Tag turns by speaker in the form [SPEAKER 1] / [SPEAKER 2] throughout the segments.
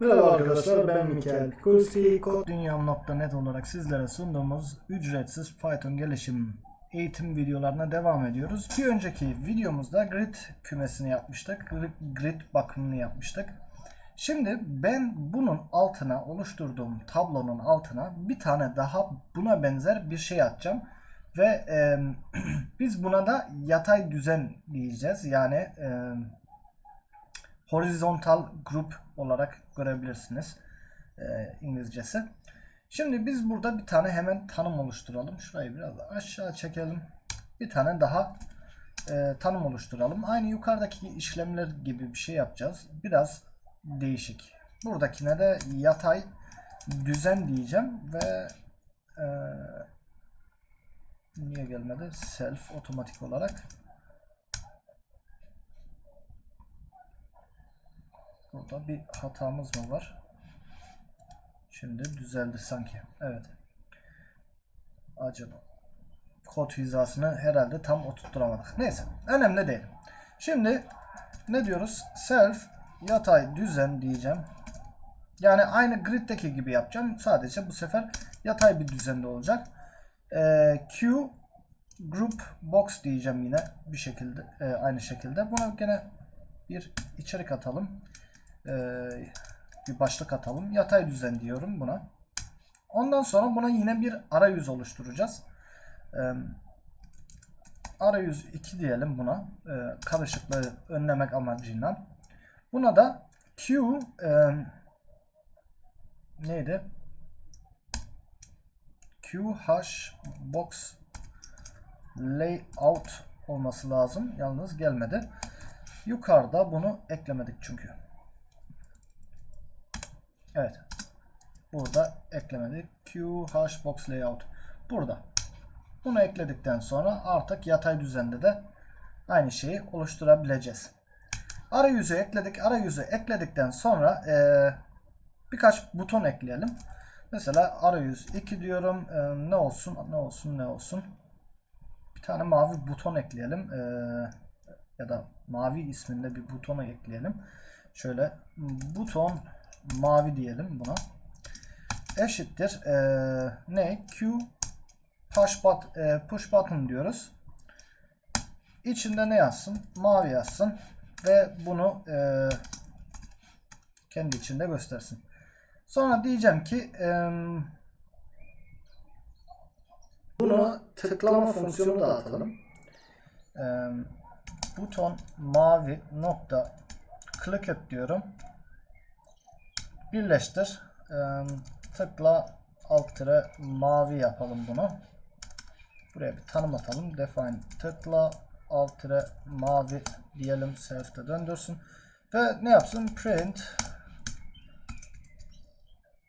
[SPEAKER 1] Merhaba arkadaşlar ben Mikael Pikulski. Koddünyam.net olarak sizlere sunduğumuz ücretsiz Python gelişim eğitim videolarına devam ediyoruz. Bir önceki videomuzda grid kümesini yapmıştık. Grid- bakımını yapmıştık. Şimdi ben bunun altına oluşturduğum tablonun altına bir tane daha buna benzer bir şey atacağım. Ve e, biz buna da yatay düzen diyeceğiz. Yani e, horizontal group olarak görebilirsiniz e, İngilizcesi. Şimdi biz burada bir tane hemen tanım oluşturalım. Şurayı biraz aşağı çekelim. Bir tane daha e, tanım oluşturalım. Aynı yukarıdaki işlemler gibi bir şey yapacağız. Biraz değişik. Buradakine de yatay düzen diyeceğim ve e, niye gelmedi? Self otomatik olarak Burada bir hatamız mı var? Şimdi düzeldi sanki. Evet. Acaba kod hizasını herhalde tam oturtturamadık. Neyse. Önemli değil. Şimdi ne diyoruz? Self yatay düzen diyeceğim. Yani aynı grid'deki gibi yapacağım. Sadece bu sefer yatay bir düzende olacak. Ee, Q group box diyeceğim yine bir şekilde e, aynı şekilde. Buna gene bir içerik atalım. Ee, bir başlık atalım. Yatay düzen diyorum buna. Ondan sonra buna yine bir arayüz oluşturacağız. Ee, arayüz 2 diyelim buna. Ee, karışıklığı önlemek amacıyla. Buna da Q e, neydi? Q hash box layout olması lazım. Yalnız gelmedi. Yukarıda bunu eklemedik çünkü. Evet. Burada eklemedik. Q hashbox layout. Burada. Bunu ekledikten sonra artık yatay düzende de aynı şeyi oluşturabileceğiz. Arayüzü ekledik. Arayüzü ekledikten sonra eee, birkaç buton ekleyelim. Mesela arayüz 2 diyorum. Eee, ne olsun? Ne olsun? Ne olsun? Bir tane mavi buton ekleyelim. Eee, ya da mavi isminde bir butonu ekleyelim. Şöyle buton mavi diyelim buna. Eşittir eee, ne? Q push, but, eee, push button diyoruz. İçinde ne yazsın? Mavi yazsın ve bunu eee, kendi içinde göstersin. Sonra diyeceğim ki eee, bunu tıklama fonksiyonu da atalım. Eee, buton mavi nokta click et diyorum birleştir. Ee, tıkla alt tire mavi yapalım bunu. Buraya bir tanım atalım. Define tıkla alt tire mavi diyelim. Self'te döndürsün. Ve ne yapsın? Print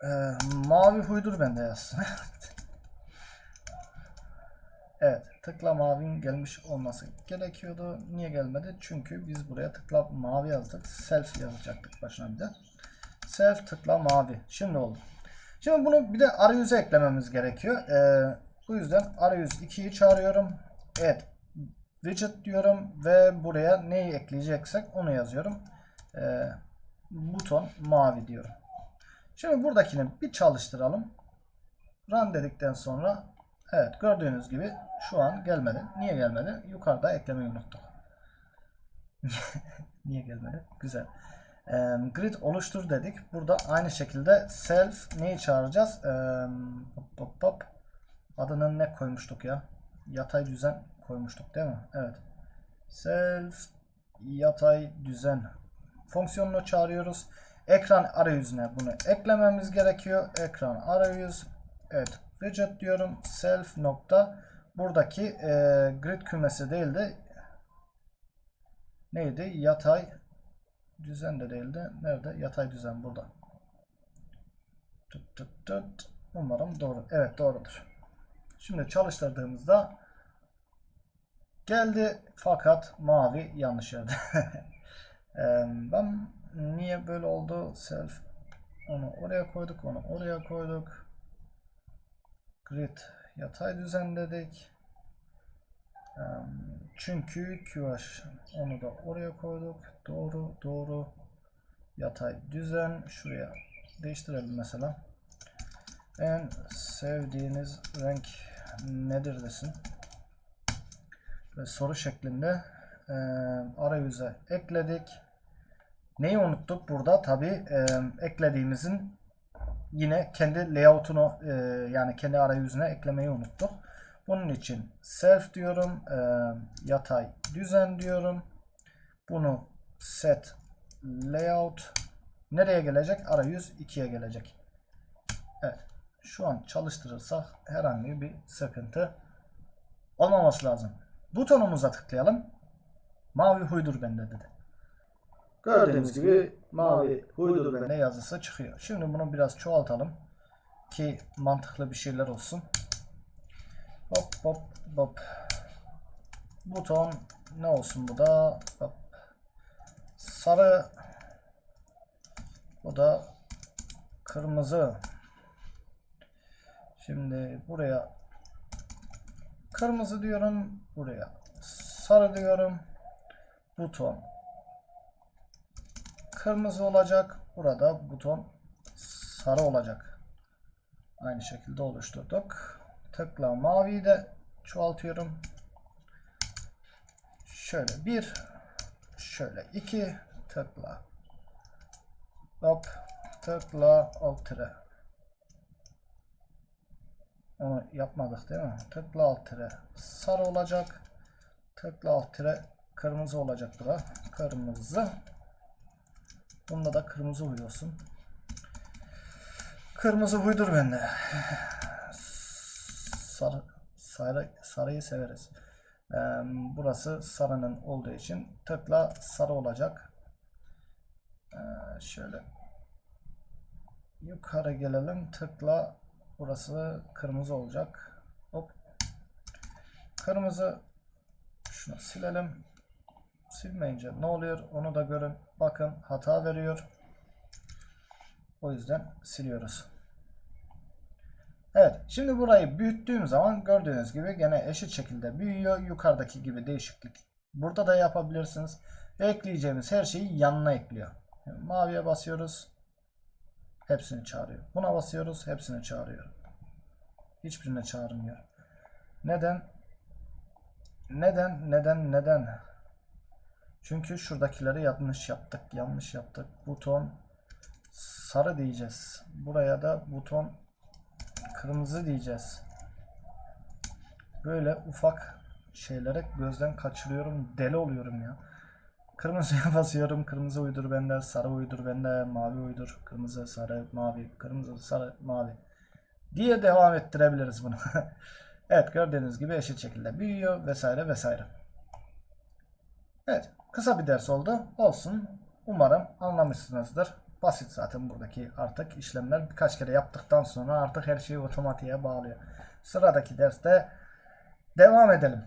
[SPEAKER 1] ee, mavi huydur bende yazsın. evet. Tıkla mavinin gelmiş olması gerekiyordu. Niye gelmedi? Çünkü biz buraya tıkla mavi yazdık. Self yazacaktık başına bir de. Self tıkla mavi. Şimdi oldu. Şimdi bunu bir de arayüze eklememiz gerekiyor. Ee, bu yüzden arayüz 2'yi çağırıyorum. Evet. Widget diyorum ve buraya neyi ekleyeceksek onu yazıyorum. Ee, buton mavi diyorum. Şimdi buradakini bir çalıştıralım. Run dedikten sonra evet gördüğünüz gibi şu an gelmedi. Niye gelmedi? Yukarıda eklemeyi unuttuk. Niye gelmedi? Güzel. Ee, grid oluştur dedik. Burada aynı şekilde self neyi çağıracağız? Ee, hop hop hop. Adını ne koymuştuk ya? Yatay düzen koymuştuk değil mi? Evet. Self yatay düzen fonksiyonunu çağırıyoruz. Ekran arayüzüne bunu eklememiz gerekiyor. Ekran arayüz. Evet. Widget diyorum. Self nokta. Buradaki e, grid kümesi değil de neydi? Yatay düzen de değildi. Nerede? Yatay düzen burada. Tut tut tut. Umarım doğru. Evet doğrudur. Şimdi çalıştırdığımızda geldi fakat mavi yanlış yerde. Ben niye böyle oldu? Self onu oraya koyduk, onu oraya koyduk. Grid yatay düzenledik. Eee, Çünkü QH onu da oraya koyduk. Doğru, doğru. Yatay düzen şuraya değiştirelim mesela. En sevdiğiniz renk nedir desin. Ve soru şeklinde eee arayüze ekledik. Neyi unuttuk burada? Tabi eklediğimizin yine kendi layout'unu eee, yani kendi arayüzüne eklemeyi unuttuk. Bunun için self diyorum. eee, yatay düzen diyorum. Bunu set layout nereye gelecek? Arayüz 2'ye gelecek. Evet. Şu an çalıştırırsak herhangi bir sıkıntı olmaması lazım. Butonumuza tıklayalım. Mavi huydur bende dedi.
[SPEAKER 2] Gördüğünüz gibi mavi huydur bende.
[SPEAKER 1] Ne yazısı çıkıyor. Şimdi bunu biraz çoğaltalım ki mantıklı bir şeyler olsun. Hop hop hop. Buton ne olsun bu da? Hop. Sarı. Bu da kırmızı. Şimdi buraya kırmızı diyorum. Buraya sarı diyorum. Buton kırmızı olacak. Burada buton sarı olacak. Aynı şekilde oluşturduk. Tıkla maviyi de çoğaltıyorum. Şöyle bir, şöyle iki, tıkla. Hop, tıkla alt tire. Onu yapmadık değil mi? Tıkla alt. Sarı olacak. Tıkla alt. Kırmızı olacak bura. Kırmızı. Bunda da kırmızı huy olsun. Kırmızı huydur bende. Sarı, sarı, sarıyı severiz. Ee, burası sarının olduğu için tıkla sarı olacak. Ee, şöyle yukarı gelelim. Tıkla burası kırmızı olacak. Hop. Kırmızı şunu silelim. Silmeyince ne oluyor onu da görün. Bakın hata veriyor. O yüzden siliyoruz. Evet. Şimdi burayı büyüttüğüm zaman gördüğünüz gibi gene eşit şekilde büyüyor. Yukarıdaki gibi değişiklik. Burada da yapabilirsiniz. Ekleyeceğimiz her şeyi yanına ekliyor. Maviye basıyoruz. Hepsini çağırıyor. Buna basıyoruz. Hepsini çağırıyor. Hiçbirine çağırmıyor. Neden? Neden? Neden? Neden? Çünkü şuradakileri yanlış yaptık. Yanlış yaptık. Buton sarı diyeceğiz. Buraya da buton kırmızı diyeceğiz. Böyle ufak şeylere gözden kaçırıyorum. Deli oluyorum ya. Kırmızıya basıyorum. Kırmızı uydur bende. Sarı uydur bende. Mavi uydur. Kırmızı, sarı, mavi. Kırmızı, sarı, mavi. Diye devam ettirebiliriz bunu. evet gördüğünüz gibi eşit şekilde büyüyor vesaire vesaire. Evet. Kısa bir ders oldu. Olsun. Umarım anlamışsınızdır. Basit zaten buradaki artık işlemler. Birkaç kere yaptıktan sonra artık her şeyi otomatiğe bağlıyor. Sıradaki derste devam edelim.